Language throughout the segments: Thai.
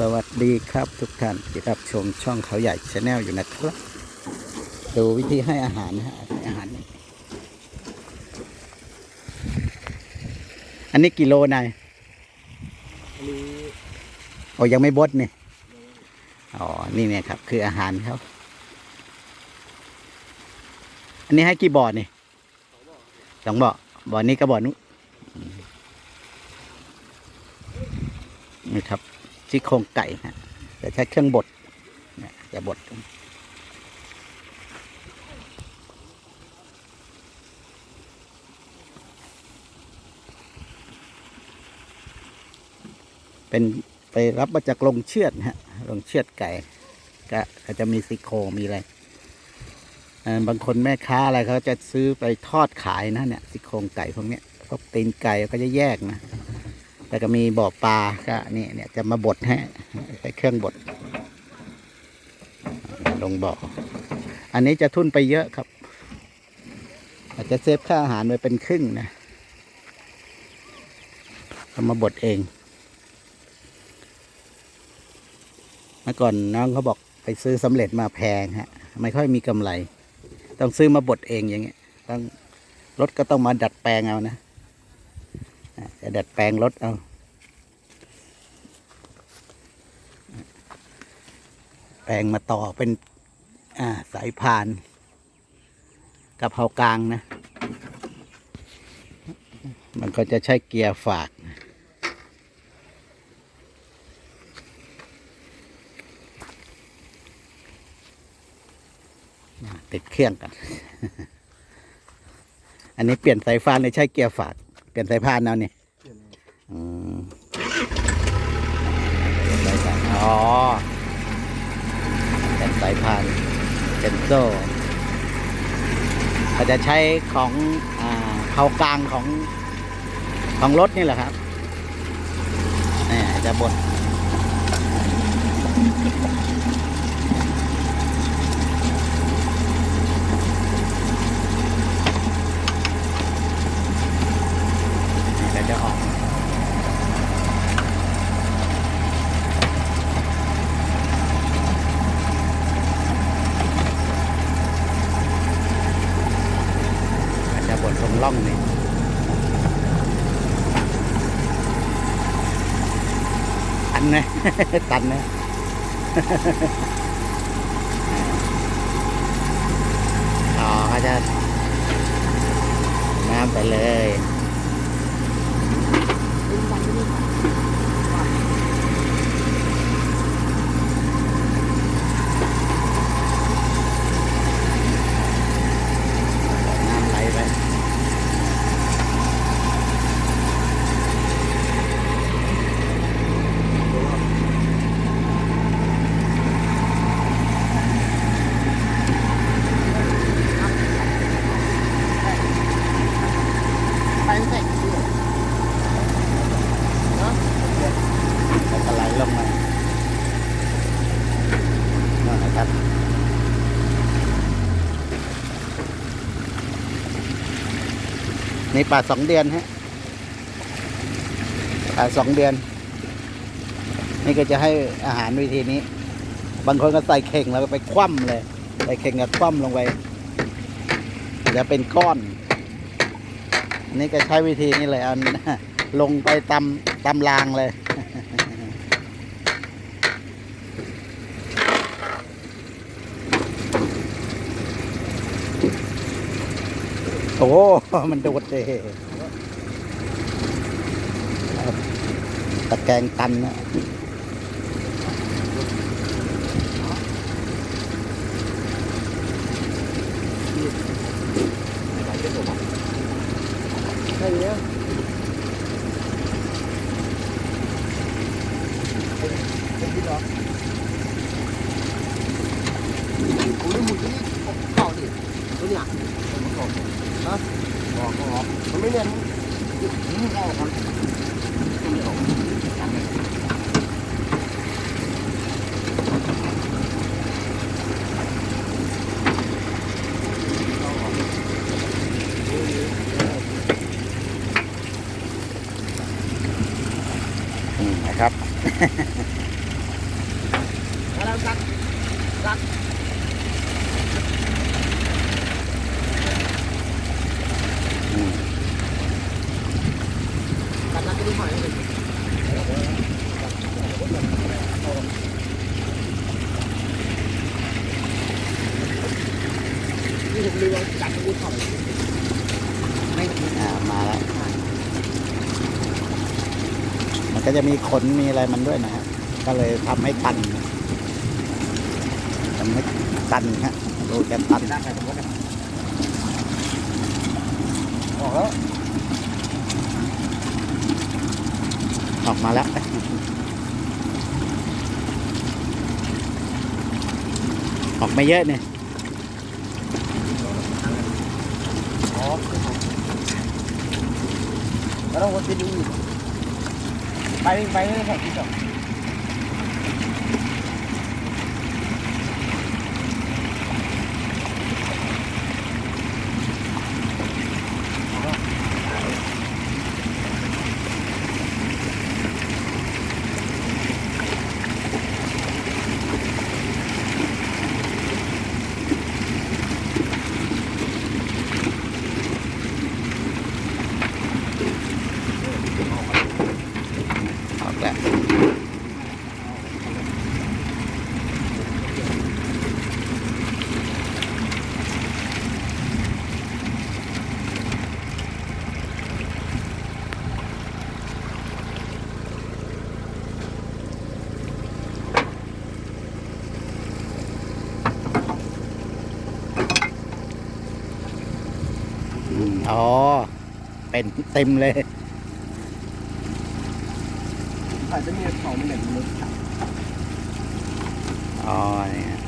สวัสดีครับทุกท่านที่รับชมช่องเขาใหญ่ชาแนลอยู่นะครับ ดูวิธีให้อาหารนะฮะอาหารนี่อันนี้กิโลนายอันนี้โอ้ยังไม่บดเนี่ยอ๋อ นี่เนี่ยครับ คืออาหารเขาอันนี้ให้กี่บ่อนี่สองบ่อบ่อนี้กับบ่อนู้นนี่ครับ ซี่โครงไก่ฮะแต่ใช้เครื่องบดเนี่ยจะบดเป็นไปรับมาจากโรงเชือดนะฮะโรงเชือดไก่ก็ก็จะมีซี่โครงมีอะไรบางคนแม่ค้าอะไรเขาจะซื้อไปทอดขายนะเนี่ยซี่โครงไก่พวกเนี้ยพวกตีนไก่ก็จะแยกนะ แต่ก็มีบ่อปลาก็นี่เนี่ยจะมาบดให้ใช้เครื่องบด ลงบ่อ อันนี้จะทุนไปเยอะครับ อาจจะเซฟค่าอาหารไว้เป็นครึ่งนะเอามาบดเองเมื่อก่อนน้องเขาบอกไปซื้อสำเร็จมาแพงฮะ ไม่ค่อยมีกำไร ต้องซื้อมาบดเองอย่างเงี้ยต้องรถก็ต้องมาดัดแปลงเอานะ จะดัดแปลงรถเอาแปลงมาต่อเป็นาสายพานกะเพรากลางนะ มันก็จะใช้เกียร์ฝากติดเครื่องกัน อันนี้เปลี่ยนสายพานใช้เกียร์ฝาก เปลี่ยนสายพานเอานี่เนี่ยอืมอ๋อเป็นสายพานเป็นโซ่ก็จะใช้ของอ่าเผากลางของของรถนี่แหละครับนี่จะบด นี่ก็จะออกก็จะบดตรงร่องนี่ ตันนะต่อก็จะน้ำไปเลย น้ำไหลไปแล้วก็ไหลลงมานั่นนะครับ นี่ป่าสองเดือนฮะป่าสองเดือน นี่ก็จะให้อาหารวิธีนี้ บางคนก็ใส่เข่งแล้วก็ไปคว่ำเลย ใส่เข่งกับคว่ำลงไปจะเป็นก้อนนี่ก็ใช้วิธีนี้เลยเอาลงไปตำตำรางเลย โอ้มันโดดเลยตะแกรงตันนะ ใช่เนี้ยเป็นที่หรอผมรู้มุดที่เก่าดิตัวเนี้ยผมบอก ฮะบอกบอกมันไม่เนียนมันเข้ากันไม่ออกกันเลย อืมนะครับ แล้วซักซัก อืม ซักซักก็ได้หอยเลยนี่ผมลืมว่าจัดไม่ได้หอยไม่ อ่ามาแล้ว มันก็ จะมีขนมีอะไรมันด้วยนะฮะก็เลยทำให้ตันทำให้ตันฮะดูแกตันได้ไปผมก็ได้ออกแล้วออกมาแล้วออกไม่เยอะเนี่ยอ๋อแล้วเราวนไปดูอีกไปไปไม่ได้ แข่งที่สองออกแล้ว อืมอ๋อ เป็นเต็มเลยอาจจะมีเขามันแบบนี้อ๋อเนี่ย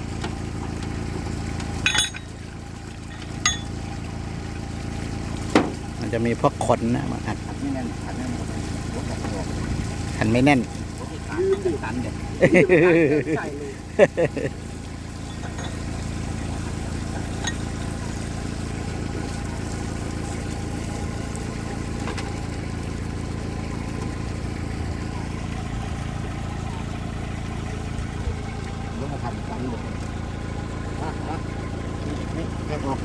มันจะมีพวกขนนะมาอัดอัดไม่แน่นอัดแน่นหมดรถออกตัวหันไม่แน่นรถติดตามยืนดิตันเด็ดใส่เลย มาทำกันเด็ดนะนะนี่แค่ออก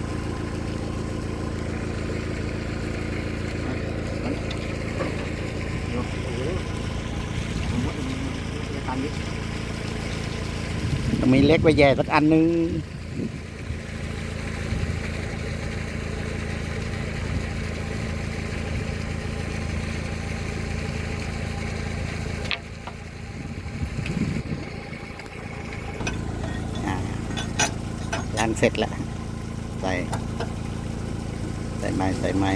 โอ้โหผมว่าจะตันนี้มีเล็กไปแย่สักอันนึง อ่าล้าง เสร็จแล้วใส่ใส่ไม้ใส่ไม้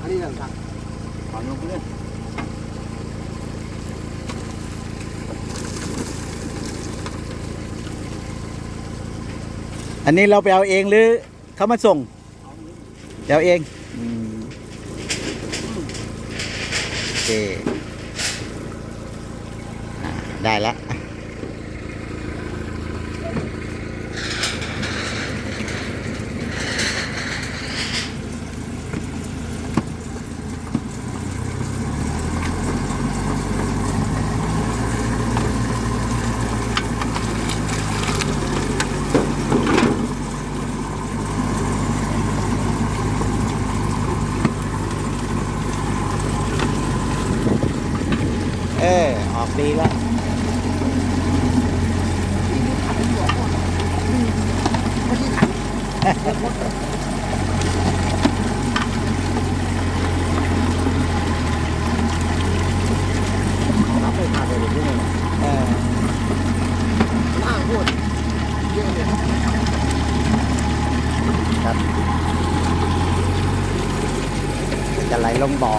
อันนี้สั่งขอลงไปเลยอันนี้เราไปเอาเองหรือเขามาส่งไปเอาเองอืมโอเคอ่าได้ละ เออ ออกดีแล้ว รับไปพาไปเลยที่ไหน เออ อ้าง พูดเยอะเลยครับจะไหลลงบ่อ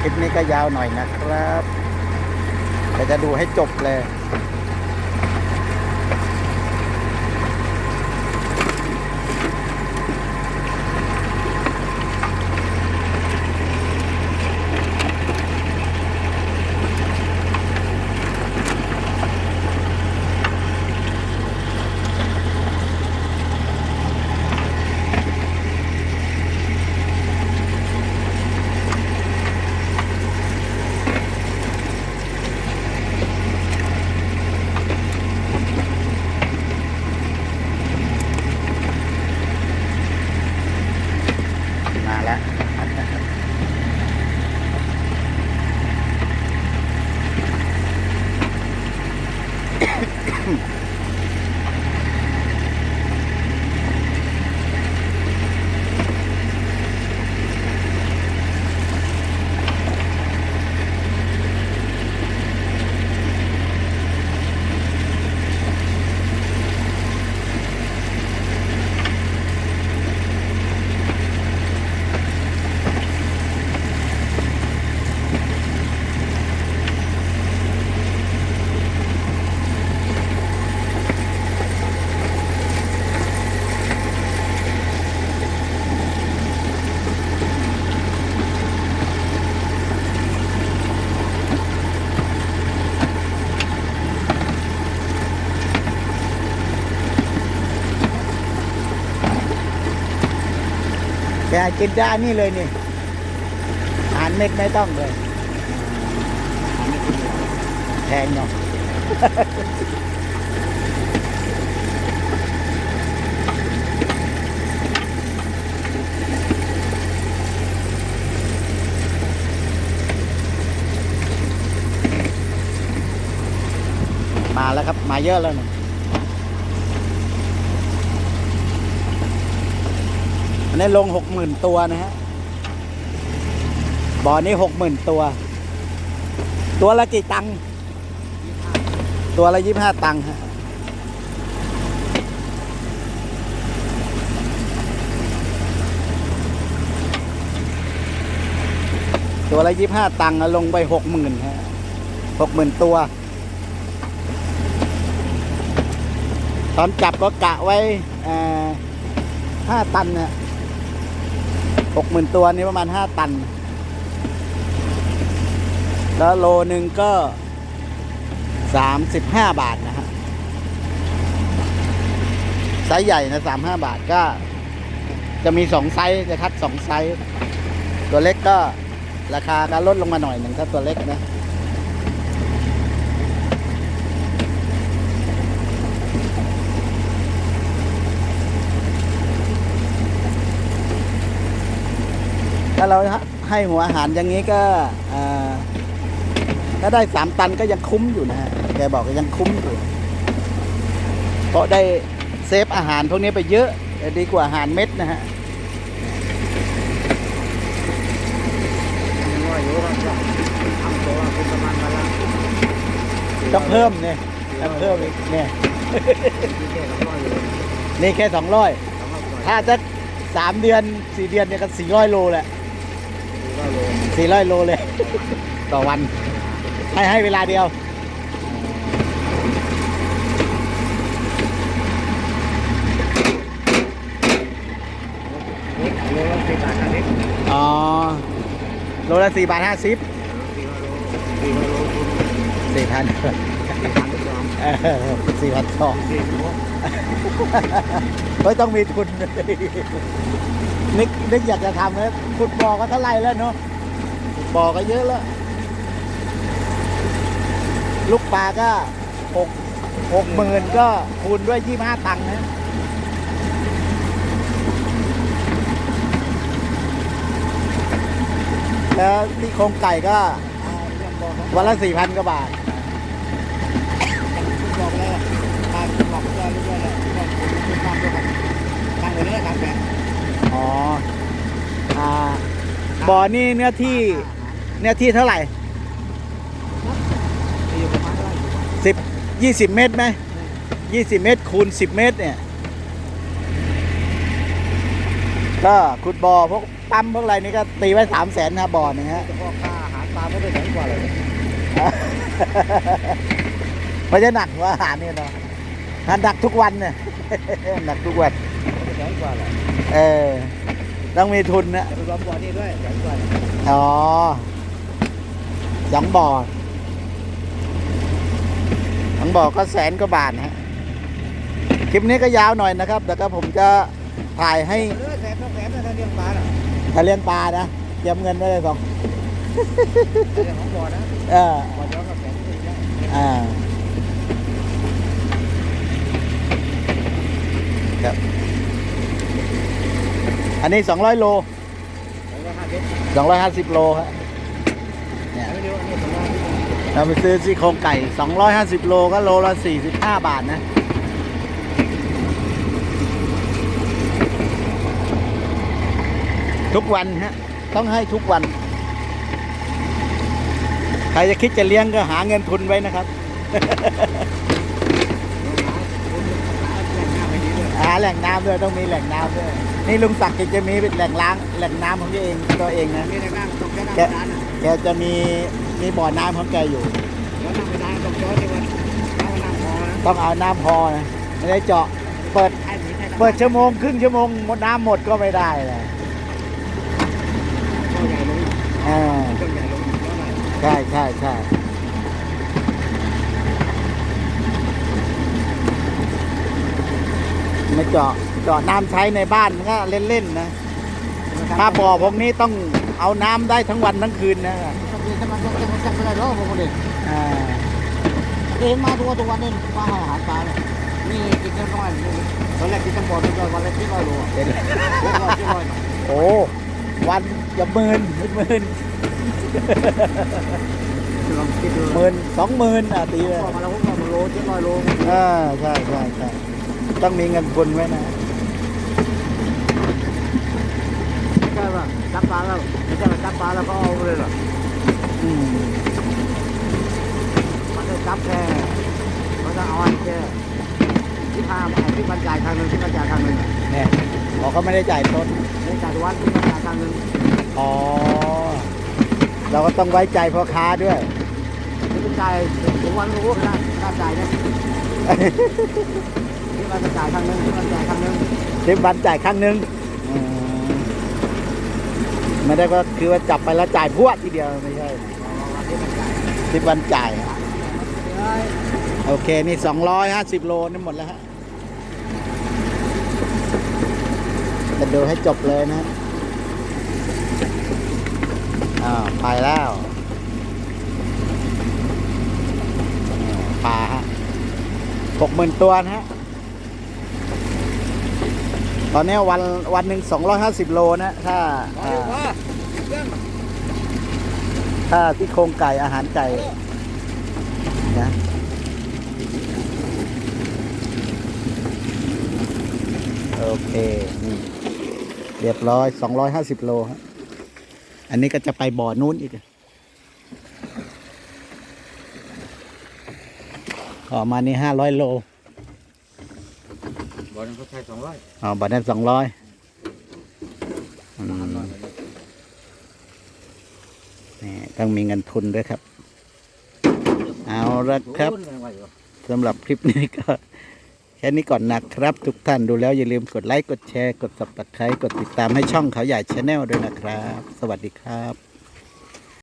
คลิปนี้ก็ยาวหน่อยนะครับแต่จะดูให้จบเลย แกกินได้นี่เลยนี่อาหารเม็ดไม่ต้องเลยแพงเนาะมาแล้วครับ มาเยอะแล้วเนี่ย อันนี้ลงหกหมื่นตัวนะฮะบ่อนี้หกหมื่นตัว ตัวละกี่ตังค์ตัวละยี่บห้าตังค์ฮะตัวละยี่บห้าตังค์อะลงไปหกหมื่นฮะหกหมื่นตัว ตอนจับก็กะไว้ห้าตันเนี่ย หกหมื่นตัวนี่ประมาณห้าตัน แล้วโลหนึ่งก็สามสิบห้าบาทนะฮะไซส์ใหญ่นะสามห้าบาทก็ จะมีสองไซส์จะคัดสองไซส์ ตัวเล็กก็ราคาก็ลดลงมาหน่อยหนึ่งถ้าตัวเล็กนะ ถ้าเราให้หัวอาหารอย่างนี้ก็ถ้าได้สามตันก็ยังคุ้มอยู่นะฮะแกบอกยังคุ้มอยู่เพราะได้เซฟอาหารพวกนี้ไปเยอะดีกว่าอาหารเม็ดนะฮะยังว่าอยู่ครับทำตัวเป็นประมาณวันละต้องเพิ่มเนี่ยต้องเพิ่มอีกเนี่ยนี่แค่สองร้อยถ้าจะสามเดือนสี่เดือนเนี่ยก็สี่ร้อยโลแหละ สี่ร้อยโลสี่ร้อยโลเลย ต่อวัน ให้ให้เวลาเดียวเล็กโลละสี่บาทนะเล็กอ๋อโลละสี่บาทห้าสิบสี่ร้อยโลสี่ร้อยโลคุณสี่พันสี่พันสองสี่พันสองสี่สิบหกไม่ต้องมีทุน นึกนึกอยากจะทำนะขุดบ่อก็เท่าไรแล้วเนาะฟุตบ่อก็เยอะแล้ว ลูกปลาก็หกหกหมื่นก็คูณด้วยยี่ห้าตังค์นะแล้วที่โครงไก่ก็วันละสี่พันกว่าบาทบอกแล้วทางบอกเรื่อยๆเรื่อยๆบอกคุณทำด้วยกันทางเรื่อยๆทางแบง อ๋ออ่าบ่อนี่เนื้อที่เนื้อที่เท่าไหร่อยู่ประมาณเท่าไหร่สิบยี่สิบเมตรไหมยี่สิบเมตรคูณสิบเมตรเนี่ย ก็ขุดบ่อพวกปั๊มพวกอะไรนี่ก็ตีไว้สามแสนนะบ่อหนึงฮะ เฉพาะค่าอาหารปลาก็ได้แสนกว่าเลยมันจะหนักกว่าอาหารเนี่ยเนาะหนักทุกวันเนี่ย หนักทุกวันแส นกว่าเลยเออ ต้องมีทุนนะรวมบ่อนี่ด้วยแสนกว่า อ๋อสองบ่อสองบ่อก็แสนกว่าบาทนะฮะ คลิปนี้ก็ยาวหน่อยนะครับ แต่ก็ผมจะถ่ายให้เลือแสนต้องแสนถ้าเลี้ยงปลาน่ะถ้าเลี้ยงปลานะเตรียมเงินไว้เลยสองเรื่องของบ่อนะเออ บ่อย้อนกับแสนจริงนะอ่าครับ อันนี้สองร้อยโลสองร้อยห้าสิบโลครับเนี่ยเราไปซื้อซี่โครงไก่สองร้อยห้าสิบโลก็โลละสี่สิบห้าบาทนะทุกวันฮะต้องให้ทุกวัน ใครจะคิดจะเลี้ยงก็หาเงินทุนไว้นะครับ หา แหล่งน้ำด้วยต้องมีแหล่งน้ำด้วยนี่ลุงศักดิ์แกจะมีแหล่งล้างแหล่งน้ำของตัวเองตัวเองนะนี่นะครับตกแค่แกน้ำร้านอะแกจะมีมีบ่อน้ำของแกอยู่แล้วนั่งไปได้ตกย้อนที่ว่าเอาน้ำพอนะต้องเอาน้ำพอนะไม่ได้เจาะเปิดให้ผีให้เปิดชั่วโมงครึ่งชั่วโมงหมดน้ำหมดก็ไม่ได้เลยก็ใหญ่ลงอ่าก็ใหญ่ลงเท่าไหร่ใช่ใช่ใช่ ไม่เจาะเจาะน้ำใช้ในบ้านมันก็เล่นๆนะถ้าบ่อพวกนี้ต้องเอาน้ำได้ทั้งวันทั้งคืนนะต้องเรียนจะมาต้องจะมาจับอะไรหรอผมเด็กอ่าเห็นมาทุกวันทุกวันนี่มาให้อาหารปลาเนี่ยนี่กินแค่น้อยตอนแรกกินทั้งบ่อทุกวันวันละที่ร้อยโลอะเป็นร้อยที่ร้อยโอ้วันอย่าหมื่นหมื่นลองคิดดูหมื่นสองหมื่นอะตีเลยพอมาแล้วพวกเรามาโลที่ร้อยโลอ่าใช่ใช่ใช่ ต้องมีเงินทุนไว้นะไม่ใช่ว่าจับปลาแล้วไม่ใช่ว่าจับปลาแล้วก็เอาเลยหรออืมมันจะจับแค่มันจะเอาแค่ที่พาที่บรรจายครั้งหนึ่งที่บรรจายครั้งหนึ่งเนี่ยเขาก็ไม่ได้จ่ายต้นในจ่ายวันที่บรรจายครั้งหนึ่งอ๋อเราก็ต้องไว้ใจพ่อค้าด้วยที่บรรจายถึงวันรู้นะค่าจ่ายเนี่ย ที่บรรจายครั้งหนึ่งที่บรรจายครั้งหนึ่งสิบวันจ่ายครั้งหนึ่งอืมไม่ได้ก็คือว่าจับไปแล้วจ่ายพรวดทีเดียวไม่ใช่ที่บรรจายสิบวันจ่ายโอเค นี่สองร้อยห้าสิบโลนี่หมดแล้วฮะจะดูให้จบเลยนะอ้าวไปแล้วปลาฮะหกหมื่นตัวนะฮะ ตอนนี้วันวันหนึ่งสองร้อยห้าสิบโลนะถ้าถ้าที่โครงไก่อาหารไก่นะโอเคนี่เรียบร้อยสองร้อยห้าสิบโลฮะอันนี้ก็จะไปบ่อนู้นอีกออกมานี่ห้าร้อยโล บอลเขาใช้สองร้อยอ๋อบ่อนั้นสองร้อยนี่ต้องมีเงินทุนด้วยครับ เอาละครับสำหรับคลิปนี้ก็ แค่นี้ก่อนนะครับ ทุกท่านดูแล้วอย่าลืมกดไลค์ กดแชร์ กด subscribe กดติดตามให้ช่องเขาใหญ่ชาแนลด้วยนะครับ สวัสดีครับ